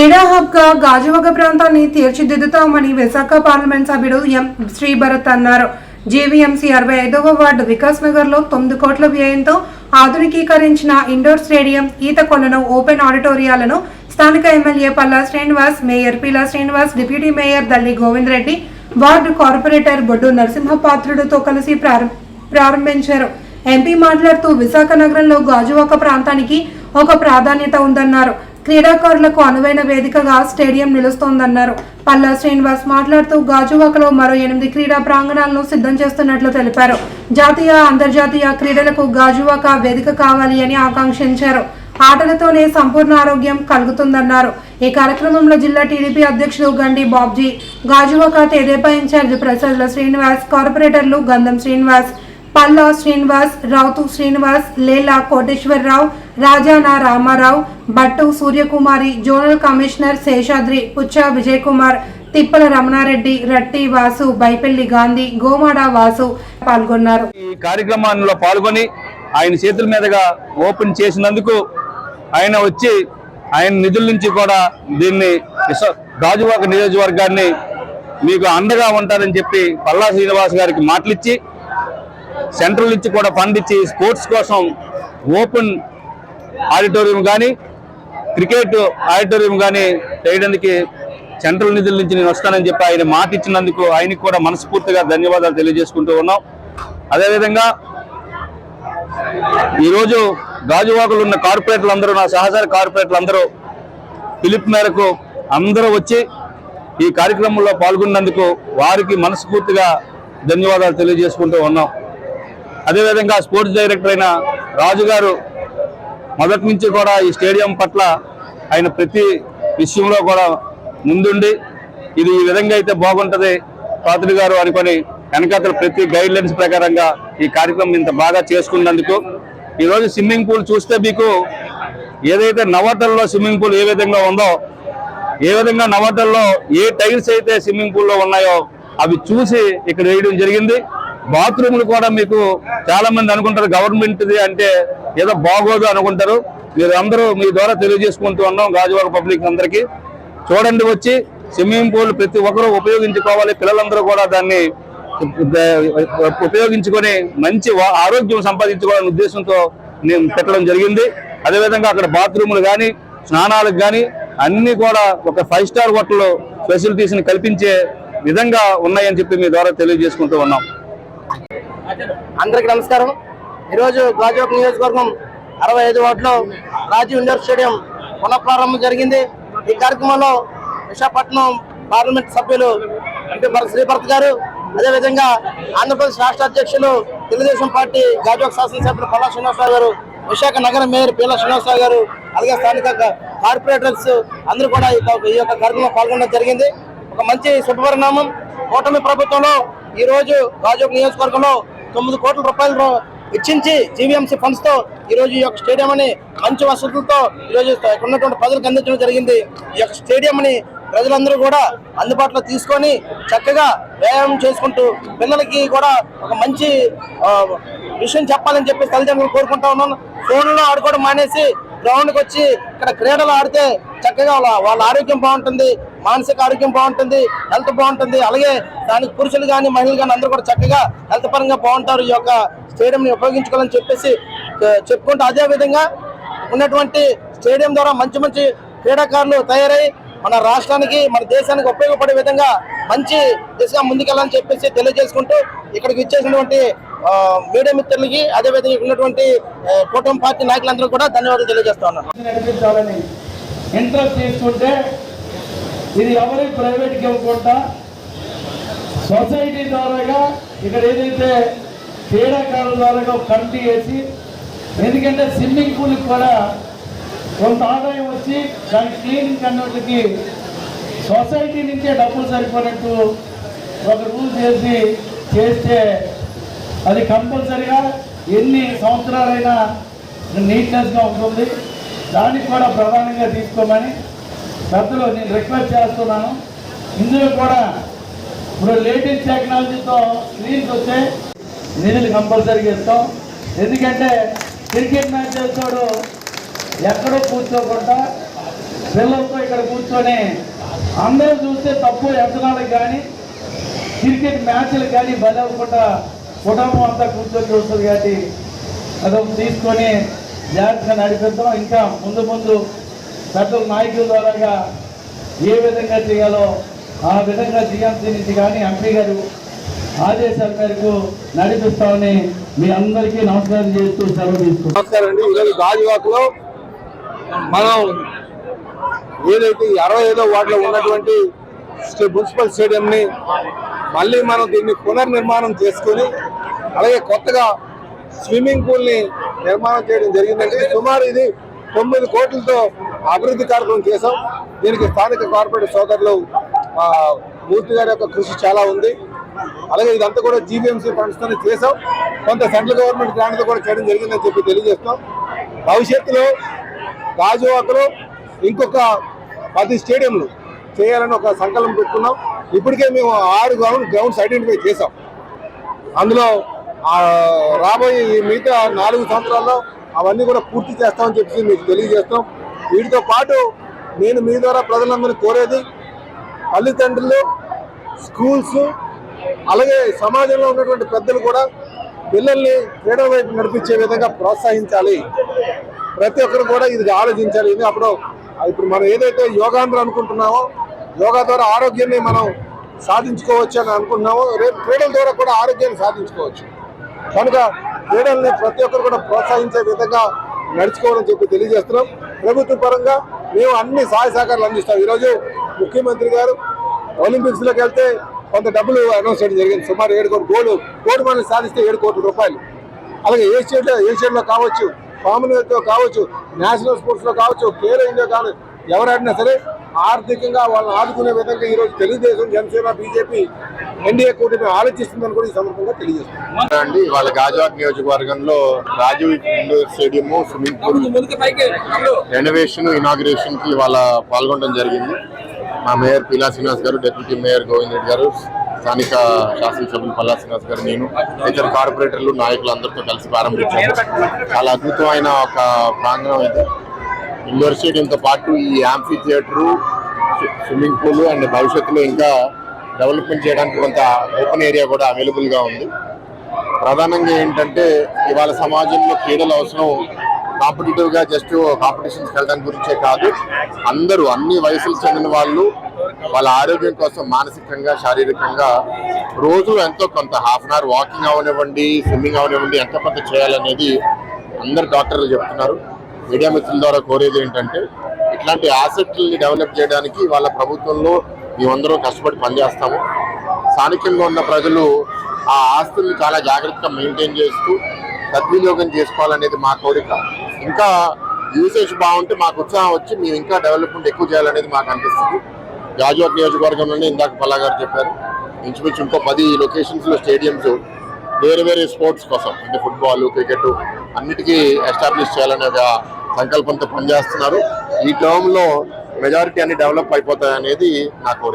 క్రీడా హబ్గా గాజువాక ప్రాంతాన్ని తీర్చిదిద్దుతామని విశాఖ పార్లమెంట్ సభ్యుడు ఎం. శ్రీ భరత్ అన్నారు. జేవీఎంసీ అరవై ఐదవ వార్డు వికాస్ నగర్లో తొమ్మిది కోట్ల వ్యయంతో ఆధునికీకరించిన ఇండోర్ స్టేడియం ఈత కొలను ఓపెన్ ఆడిటోరియాలను స్థానిక MLA Palla Srinivas mayor Peela Srinivas deputy mayor Dalli Govind Reddy ward corporator Boddu నరసింహపాత్రుడితో కలిసి ప్రారం- ప్రారంభించారు. ఎంపీ మాట్లాడుతూ విశాఖ నగరంలో గాజువాక ప్రాంతానికి ఒక ప్రాధాన్యత ఉందన్నారు. క్రీడాకారులకు అనువైన వేదికగా స్టేడియం నిలుస్తోందన్నారు. పల్లా శ్రీనివాస్ మాట్లాడుతూ గాజువాకలో మరో ఎనిమిది క్రీడా ప్రాంగణాలను సిద్ధం చేస్తున్నట్లు తెలిపారు. జాతీయ అంతర్జాతీయ క్రీడలకు గాజువాక వేదిక కావాలి అని ఆకాంక్షించారు. ఆటలతోనే సంపూర్ణ ఆరోగ్యం కలుగుతుందన్నారు. ఈ కార్యక్రమంలో జిల్లా టీడీపీ అధ్యక్షుడు గండి బాబ్జీ గాజువాక తెదేపా ఇన్ఛార్జ్ ప్రసాద్ల శ్రీనివాస్ కార్పొరేటర్లు గంధం శ్రీనివాస్ పల్లా శ్రీనివాస్ రావుతు శ్రీనివాస్ లేలా కోటేశ్వరరావు రాజానా రామారావు భట్టు సూర్యకుమారి జోనల్ కమిషనర్ శేషాద్రి పుచ్చ విజయ్ కుమార్ తిప్పల రమణారెడ్డి రట్టి వాసు బైపెల్లి గాంధీ గోమాడ వాసు పాల్గొన్నారు. ఈ కార్యక్రమంలో పాల్గొని ఆయన చేతుల మీదుగా ఓపెన్ చేసినందుకు ఆయన వచ్చి ఆయన నిధుల నుంచి కూడా దీన్ని గాజువాక నియోజకవర్గాన్ని మీకు అండగా ఉంటారని చెప్పి పల్లా శ్రీనివాస్ గారికి మాటలిచ్చి సెంట్రల్ నుంచి కూడా ఫండ్ ఇచ్చి స్పోర్ట్స్ కోసం ఓపెన్ ఆడిటోరియం కానీ క్రికెట్ ఆడిటోరియం కానీ చేయడానికి సెంట్రల్ నిధుల నుంచి నేను వస్తానని చెప్పి ఆయన మాట ఇచ్చినందుకు ఆయనకు కూడా మనస్ఫూర్తిగా ధన్యవాదాలు తెలియజేసుకుంటూ ఉన్నాం. అదేవిధంగా ఈరోజు గాజువాకలు ఉన్న కార్పొరేటర్లు అందరూ నా సహచార కార్పొరేటర్లు అందరూ పిలుపు మేరకు అందరూ వచ్చి ఈ కార్యక్రమంలో పాల్గొన్నందుకు వారికి మనస్ఫూర్తిగా ధన్యవాదాలు తెలియజేసుకుంటూ ఉన్నాం. అదేవిధంగా స్పోర్ట్స్ డైరెక్టర్ అయిన రాజు గారు మొదటి నుంచి కూడా ఈ స్టేడియం పట్ల ఆయన ప్రతి విషయంలో కూడా ముందుండి ఇది ఈ విధంగా అయితే బాగుంటుంది పాత్రుడు గారు అనుకొని వెనకాతల ప్రతి గైడ్ లైన్స్ ప్రకారంగా ఈ కార్యక్రమం ఇంత బాగా చేసుకున్నందుకు. ఈరోజు స్విమ్మింగ్ పూల్ చూస్తే మీకు ఏదైతే నవోటల్లో స్విమ్మింగ్ పూల్ ఏ విధంగా ఉందో ఏ విధంగా నవోటల్లో ఏ టైల్స్ అయితే స్విమ్మింగ్ పూల్లో ఉన్నాయో అవి చూసి ఇక్కడ వేయడం జరిగింది. బాత్రూములు కూడా మీకు చాలా మంది అనుకుంటారు గవర్నమెంట్ది అంటే ఏదో బాగోదు అనుకుంటారు. మీరు అందరూ మీ ద్వారా తెలియజేసుకుంటూ ఉన్నాం గాజువాక పబ్లిక్ అందరికీ. చూడండి వచ్చి స్విమ్మింగ్ పూల్ ప్రతి ఒక్కరూ ఉపయోగించుకోవాలి. పిల్లలందరూ కూడా దాన్ని ఉపయోగించుకొని మంచి ఆరోగ్యం సంపాదించుకోవాలనే ఉద్దేశంతో నేను పెట్టడం జరిగింది. అదేవిధంగా అక్కడ బాత్రూములు కానీ స్నానాలకు కానీ అన్ని కూడా ఒక ఫైవ్ స్టార్ హోటల్ ఫెసిలిటీస్ని కల్పించే విధంగా ఉన్నాయని చెప్పి మీ ద్వారా తెలియజేసుకుంటూ ఉన్నాం. అందరికి నమస్కారం. ఈరోజు గాజువాక నియోజకవర్గం అరవై ఐదు వార్డులో రాజీవ్ ఇండోర్ స్టేడియం పునఃప్రారంభం జరిగింది. ఈ కార్యక్రమంలో విశాఖపట్నం పార్లమెంట్ సభ్యులు ఎంపీ భరత్ గారు అదేవిధంగా ఆంధ్రప్రదేశ్ రాష్ట్ర అధ్యక్షులు తెలుగుదేశం పార్టీ గాజువాక శాసనసభ్యులు పల్లా శ్రీనివాసరావు గారు విశాఖ నగర మేయర్ పీల శ్రీనివాసరావు గారు అలాగే స్థానిక కార్పొరేటర్స్ అందరూ కూడా ఈ యొక్క- కార్యక్రమంలో పాల్గొనడం జరిగింది. ఒక మంచి శుభపరిణామం. కూటమి ప్రభుత్వంలో ఈ రోజు గాజువాక నియోజకవర్గంలో తొమ్మిది కోట్ల రూపాయలు ఇచ్చించి జీవీఎంసీ ఫండ్స్తో ఈ రోజు ఈ యొక్క స్టేడియం అని మంచి వసతులతో ఈ రోజు ఉన్నటువంటి ప్రజలకు అందించడం జరిగింది. ఈ యొక్క స్టేడియంని ప్రజలందరూ కూడా అందుబాటులో తీసుకొని చక్కగా వ్యాయామం చేసుకుంటూ పిల్లలకి కూడా ఒక మంచి విషయం చెప్పాలని చెప్పి తల్లిదండ్రులు కోరుకుంటా ఉన్నాను. ఫోన్లో ఆడుకోవడం మానేసి గ్రౌండ్కి వచ్చి ఇక్కడ క్రీడలు ఆడితే చక్కగా వాళ్ళ వాళ్ళ ఆరోగ్యం బాగుంటుంది మానసిక ఆరోగ్యం బాగుంటుంది హెల్త్ బాగుంటుంది. అలాగే దానికి పురుషులు కానీ మహిళలు కానీ అందరూ కూడా చక్కగా హెల్త్ పరంగా బాగుంటారు. ఈ యొక్క స్టేడియంని ఉపయోగించుకోవాలని చెప్పేసి చెప్పుకుంటూ అదే విధంగా ఉన్నటువంటి స్టేడియం ద్వారా మంచి మంచి క్రీడాకారులు తయారై మన రాష్ట్రానికి మన దేశానికి ఉపయోగపడే విధంగా మంచి దిశగా ముందుకెళ్ళాలని చెప్పేసి తెలియజేసుకుంటూ ఇక్కడికి ఇచ్చేసినటువంటి మీడియా మిత్రులకి అదేవిధంగా ఇక్కడ ఉన్నటువంటి కూటమి పార్టీ నాయకులందరూ కూడా ధన్యవాదాలు తెలియజేస్తా ఉన్నాను. నడిపించాలని ఇంట్రెస్ట్ తీసుకుంటే ఇది ఎవరి ప్రైవేట్కి ఇవ్వకుండా సొసైటీ ద్వారాగా ఇక్కడ ఏదైతే క్రీడాకారుల ద్వారా ఒక కమిటీ వేసి ఎందుకంటే స్విమ్మింగ్ పూల్కి కూడా కొంత ఆదాయం వచ్చి దాని క్లీనింగ్ అన్నిటికి సొసైటీ నుంచే డబ్బులు సరిపోయినట్టు ఒక రూల్ చేసి చేస్తే అది కంపల్సరిగా ఎన్ని సంవత్సరాలైనా నీట్నెస్గా ఉంటుంది. దానికి కూడా ప్రధానంగా తీసుకోమని పెద్దలు నేను రిక్వెస్ట్ చేస్తున్నాను. ఇందులో కూడా ఇప్పుడు లేటెస్ట్ టెక్నాలజీతో స్క్రీన్స్ వస్తే నిధులు కంపల్సరీగా ఇస్తాం. ఎందుకంటే క్రికెట్ మ్యాచ్ చేస్తాడు ఎక్కడో కూర్చోకుండా పిల్లలతో ఇక్కడ కూర్చొని అందరూ చూస్తే తప్పు వ్యసనాలకు కానీ క్రికెట్ మ్యాచ్లకు కానీ బలవకుండా కుటుంబం అంతా కూర్చొని చూస్తుంది కాబట్టి అదొక తీసుకొని జాగ్రత్తగా నడిపిద్దాం. ఇంకా ముందు ముందు పెద్దల నాయకుల ద్వారాగా ఏ విధంగా చేయాలో ఆ విధంగా జిఎంసీ నుంచి కానీ ఎంపీ గారు ఆదేశాల మేరకు నడిపిస్తామని మీ అందరికీ నమస్కారం చేస్తూ సెలవు తీసుకుంటాం నమస్కారం అండి ఈరోజు గాజువాకలో మనం ఏదైతే అరవై ఐదో వార్డులో ఉన్నటువంటి స్టే- మున్సిపల్ స్టేడియంని మళ్ళీ మనం దీన్ని పునర్నిర్మాణం చేసుకొని అలాగే కొత్తగా స్విమ్మింగ్ పూల్ని నిర్మాణం చేయడం జరిగిందండి సుమారు ఇది తొమ్మిది కోట్లతో అభివృద్ధి కార్యక్రమం చేశాం. దీనికి స్థానిక కార్పొరేట్ సోదరులు మూర్తి గారి యొక్క కృషి చాలా ఉంది. అలాగే ఇదంతా కూడా జీబీఎంసీ ఫండ్స్ తోనే చేసాం కొంత సెంట్రల్ గవర్నమెంట్ గ్రాంట్ కూడా చేయడం జరిగిందని చెప్పి తెలియజేస్తాం. భవిష్యత్తులో గాజువాకలో ఇంకొక పది స్టేడియంలు చేయాలని ఒక సంకల్పం పెట్టుకున్నాం. ఇప్పటికే మేము ఆరు గ్రౌండ్ గ్రౌండ్స్ ఐడెంటిఫై చేసాం అందులో రాబోయే ఈ మిగతా నాలుగు సంవత్సరాల్లో అవన్నీ కూడా పూర్తి చేస్తామని చెప్పి మీకు తెలియజేస్తాం. వీటితో పాటు నేను మీ ద్వారా ప్రజలందరినీ కోరేది తల్లిదండ్రులు స్కూల్స్ అలాగే సమాజంలో ఉన్నటువంటి పెద్దలు కూడా పిల్లల్ని క్రీడా వైపు నడిపించే విధంగా ప్రోత్సహించాలి. ప్రతి ఒక్కరు కూడా ఇది ఆలోచించాలి. ఇది అప్పుడు ఇప్పుడు మనం ఏదైతే యోగాంధ్ర అనుకుంటున్నామో యోగా ద్వారా ఆరోగ్యాన్ని మనం సాధించుకోవచ్చు అని అనుకుంటున్నామో రేపు క్రీడల ద్వారా కూడా ఆరోగ్యాన్ని సాధించుకోవచ్చు. కనుక క్రీడల్ని ప్రతి ఒక్కరు కూడా ప్రోత్సహించే విధంగా నడుచుకోవాలని చెప్పి తెలియజేస్తున్నాం. ప్రభుత్వ పరంగా మేము అన్ని సహాయ సహకారాలు అందిస్తాం. ఈరోజు ముఖ్యమంత్రి గారు ఒలింపిక్స్లోకి వెళ్తే కొంత డబ్బులు అనౌన్స్ చేయడం జరిగింది. సుమారు ఏడు కోట్ల గోల్డ్ గోల్డ్ మనం సాధిస్తే ఏడు కోట్ల రూపాయలు. అలాగే ఏషియన్లో ఏషియన్లో కావచ్చు కామన్వెల్త్లో కావచ్చు నేషనల్ స్పోర్ట్స్లో కావచ్చు కేరో ఇండియా కానీ ఆడినా సరే ఆర్థికంగా వాళ్ళని ఆదుకునే విధంగా ఈ రోజు తెలుగుదేశం జనసేన బీజేపీ ఎన్డీఏ కూటమి ఆలోచిస్తుందని కూడా ఈ సందర్భంగా తెలియజేస్తుంది అండి వాళ్ళ గాజువాక్ నియోజకవర్గంలో Rajiv indoor stadium swimming pool renovation ఇనాగ్రేషన్కి వాళ్ళ పాల్గొనడం జరిగింది. మా మేయర్ పిలా శ్రీనివాస్ గారు డిప్యూటీ మేయర్ గోవింద్ రెడ్డి గారు స్థానిక శాసనసభ్యులు పల్లా శ్రీనివాస్ గారు నేను ఇతర కార్పొరేటర్లు నాయకులు అందరితో కలిసి ప్రారంభించాము. చాలా అద్భుతమైన ఒక ప్రాంగణం ఇది. ఇండోర్ స్టేడియంతో పాటు ఈ amphitheatre swimming pool and భవిష్యత్తులో ఇంకా డెవలప్మెంట్ చేయడానికి కొంత ఓపెన్ ఏరియా కూడా అవైలబుల్గా ఉంది. ప్రధానంగా ఏంటంటే ఇవాళ సమాజంలో క్రీడల అవసరం కాంపిటేటివ్గా జస్ట్ కాంపిటీషన్స్కి వెళ్ళడం గురించే కాదు. అందరూ అన్ని వయసులకు చెందిన వాళ్ళు వాళ్ళ ఆరోగ్యం కోసం మానసికంగా శారీరకంగా రోజు ఎంతో కొంత హాఫ్ అన్ అవర్ వాకింగ్ అవనివ్వండి స్విమ్మింగ్ అవనివ్వండి ఎంత కొంత చేయాలనేది అందరు డాక్టర్లు చెప్తున్నారు. మీడియా మిత్రుల ద్వారా కోరేది ఏంటంటే ఇట్లాంటి ఆసక్తుల్ని డెవలప్ చేయడానికి వాళ్ళ ప్రభుత్వంలో మేమందరం కష్టపడి పనిచేస్తాము. స్థానికంగా ఉన్న ప్రజలు ఆ ఆస్తుల్ని చాలా జాగ్రత్తగా మెయింటైన్ చేస్తూ సద్వినియోగం చేసుకోవాలనేది మా కోరిక. ఇంకా యూసేజ్ బాగుంటే మాకు ఉత్సాహం వచ్చి మేము ఇంకా డెవలప్మెంట్ ఎక్కువ చేయాలనేది మాకు అనిపిస్తుంది. గాజువాక్ నియోజకవర్గంలోనే ఇందాక పల్లా గారు చెప్పారు. ఇంచుమించు ఇంకో పది లొకేషన్స్లో స్టేడియమ్స్ స్టేడియంస్ వేరే వేరే స్పోర్ట్స్ కోసం అంటే ఫుట్బాల్ క్రికెట్ అన్నిటికీ ఎస్టాబ్లిష్ చేయాలనే ఒక సంకల్పంతో పనిచేస్తున్నారు. ఈ టర్మ్లో మెజారిటీ అన్ని డెవలప్ అయిపోతాయనేది నా కోరిక.